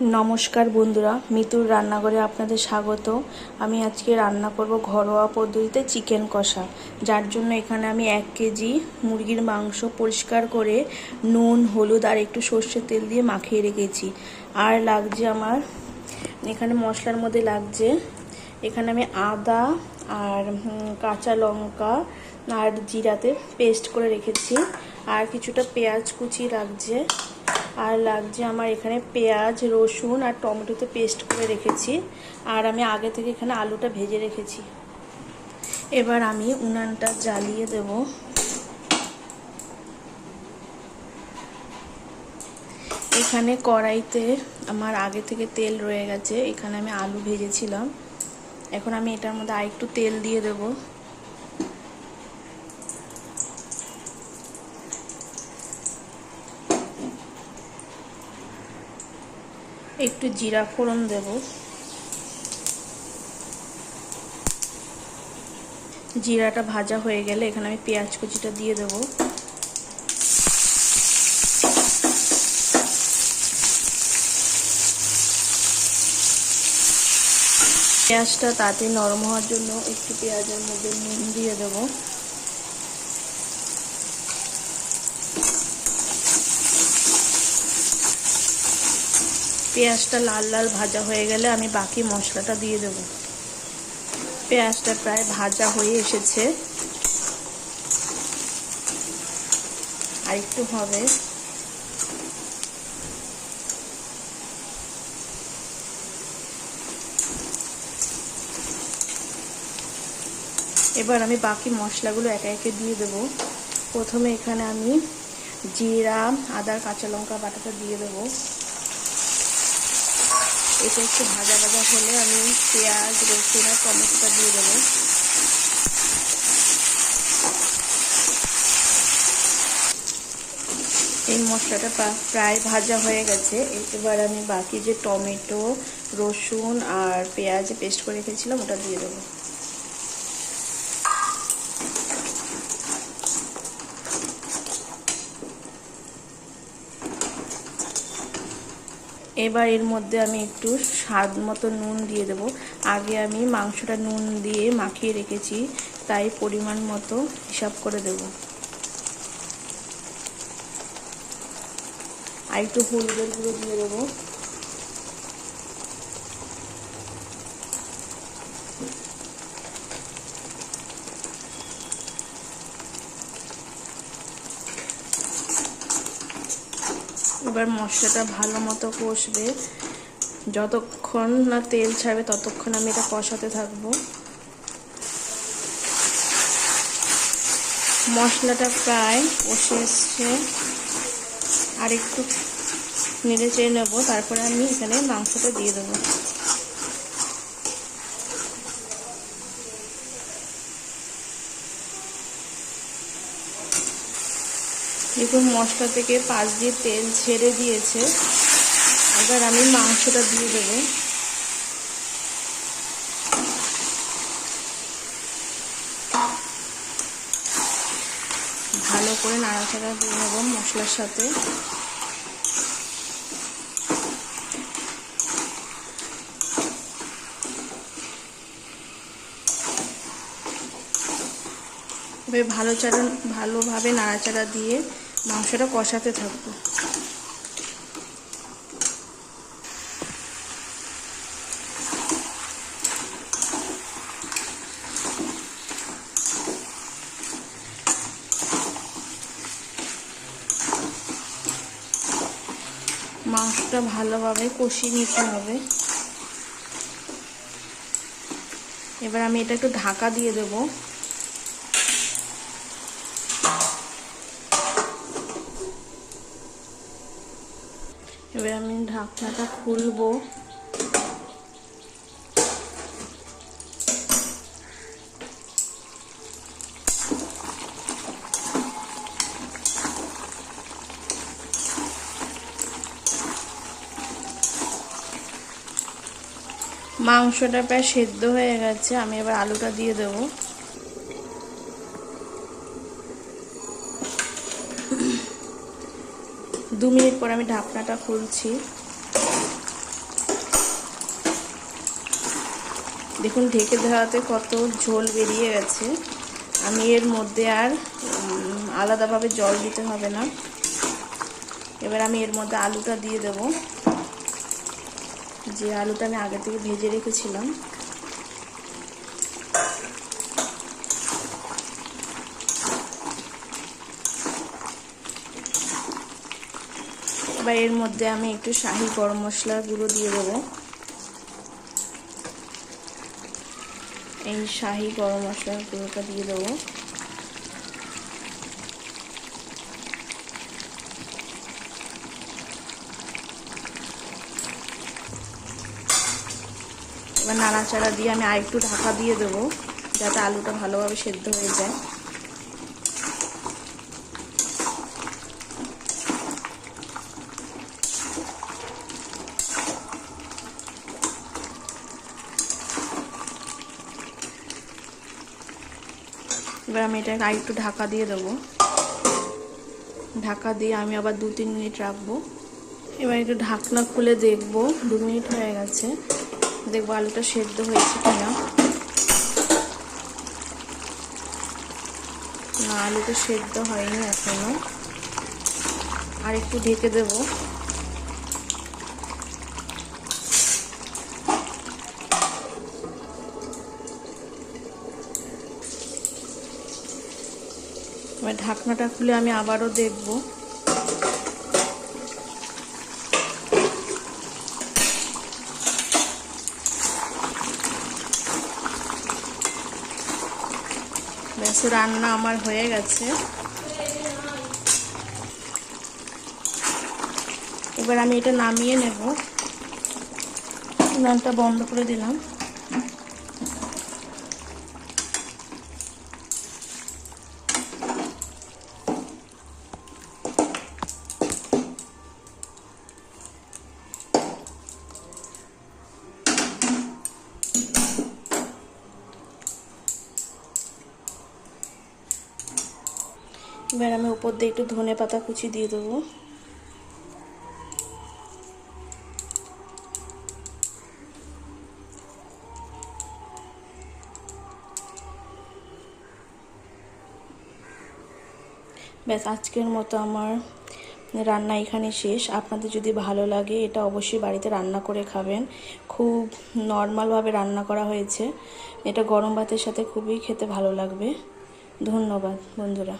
নমস্কার বন্ধুরা, মিতুর রান্নাঘরে আপনাদের স্বাগত। আমি আজকে রান্না করব ঘরোয়া পদ্ধতিতে চিকেন কষা, যার জন্য এখানে আমি এক কেজি মুরগির মাংস পরিষ্কার করে নুন, হলুদ আর একটু সর্ষের তেল দিয়ে মাখিয়ে রেখেছি। আর লাগছে আমার, এখানে মশলার মধ্যে লাগছে, এখানে আমি আদা আর কাঁচা লঙ্কা আর জিরাতে পেস্ট করে রেখেছি। আর কিছুটা পেঁয়াজ কুচি লাগছে। আর লাগছে আমার এখানে পেঁয়াজ, রসুন আর টমেটোতে পেস্ট করে রেখেছি। আর আমি আগে থেকে এখানে আলুটা ভেজে রেখেছি। এবার আমি উনানটা জ্বালিয়ে দেব। এখানে কড়াইতে আমার আগে থেকে তেল রয়ে গেছে। এখানে আমি আলু ভেজেছিলাম। এখন আমি এটার মধ্যে আরেকটু তেল দিয়ে দেবো। একটু জিরা ফোড়ন দেব। জিরাটা ভাজা হয়ে গেলে এখানে আমি পেঁয়াজ কুচিটা দিয়ে দেব। পেঁয়াজটা তাতে নরম হওয়ার জন্য একটু পেঁয়াজের মধ্যে নুন দিয়ে দেবো। পেঁয়াজটা লাল লাল ভাজা হয়ে গেলে আমি বাকি মশলাটা দিয়ে দেব। পেঁয়াজটা প্রায় ভাজা হয়ে এসেছে। আর একটু হবে। এবার আমি বাকি মশলাগুলো একে একে দিয়ে দেব। প্রথমে এখানে আমি জিরা আদার কাঁচা লঙ্কা, বাটাটা দিয়ে দেবো। এটা একটু ভাজা ভাজা হলে আমি পেঁয়াজ, রসুন আর টমেটোটা দিয়ে দেবো। এই মশলাটা প্রায় ভাজা হয়ে গেছে। এবার আমি বাকি যে টমেটো, রসুন আর পেঁয়াজ পেস্ট করে রেখেছিলাম, ওটা দিয়ে দেবো। এবার এর মধ্যে আমি একটু স্বাদ মতো নুন দিয়ে দেব। আগে আমি মাংসটা নুন দিয়ে মাখিয়ে রেখেছি, তাই পরিমাণ মতো হিসাব করে দেব। আর একটু হলুদের গুঁড়ো দিয়ে দেবো। এবার মশলাটা ভালো মতো কষবে। যতক্ষণ না তেল ছাড়বে, ততক্ষণ আমি এটা কষাতে থাকব। মশলাটা প্রায় কষে এসছে। আর একটু নেড়ে চেয়ে নেব, তারপরে আমি এখানে মাংসটা দিয়ে দেবো। দেখুন মশলা থেকে পাশ দিয়ে তেল ছেড়ে দিয়েছে। এবার আমি মাংসটা দিয়ে দেবো। ভালো করে নাড়াচাড়া দিয়ে নেব মশলার সাথে। ভালো চারা ভালোভাবে নাড়াচাড়া দিয়ে মাংসটা কষাতে থাকব। মাংসটা ভালোভাবে কষিয়ে নিতে হবে। এবার আমি এটা একটু ঢাকা দিয়ে দেবো। এবার আমি ঢাকনাটা খুলবো। মাংসটা প্রায় সেদ্ধ হয়ে গেছে আমি এবার আলুটা দিয়ে দেবো। দু মিনিট পর আমি ঢাকনাটা খুলছি। দেখুন, ঢেকে দেওয়াতে কত ঝোল বেরিয়ে গেছে। আমি এর মধ্যে আর আলাদাভাবে জল দিতে হবে না। এবার আমি এর মধ্যে আলুটা দিয়ে দেব। যে আলুটা আমি আগে থেকে ভেজে রেখেছিলাম। এবার এর মধ্যে আমি একটু শাহি গরম মশলার গুঁড়ো দিয়ে দেবো। এই শাহি গরম মশলার গুঁড়োটা দিয়ে দেবো। এবার নাড়াচাড়া দিয়ে আমি আরেকটু ঢাকা দিয়ে দেবো, যাতে আলুটা ভালোভাবে সেদ্ধ হয়ে যায়। এবার আমি এটাকে আরেকটু ঢাকা দিয়ে দেবো। ঢাকা দিয়ে আমি আবার দু তিন মিনিট রাখব। এবার একটু ঢাকনা খুলে দেখব, দু মিনিট হয়ে গেছে। দেখব আলুটা সেদ্ধ হয়েছে কিনা। না, আলুটা সেদ্ধ হয়নি এখনও। আর একটু ঢেকে দেবো। এবার ঢাকনাটা খুলে আমি আবারও দেখব। ব্যাস, রান্না আমার হয়ে গেছে। এবার আমি এটা নামিয়ে নেব। উনানটা বন্ধ করে দিলাম। উপর দিয়ে একটু ধনে পাতা কুচি দিয়ে দেবো। ব্যাস, আজকের মতো আমার রান্না এখানে শেষ। আপনাদের যদি ভালো লাগে, এটা অবশ্যই বাড়িতে রান্না করে খাবেন। খুব নর্মালভাবে রান্না করা হয়েছে। এটা গরম ভাতের সাথে খুবই খেতে ভালো লাগবে। ধন্যবাদ, বন্ধুরা।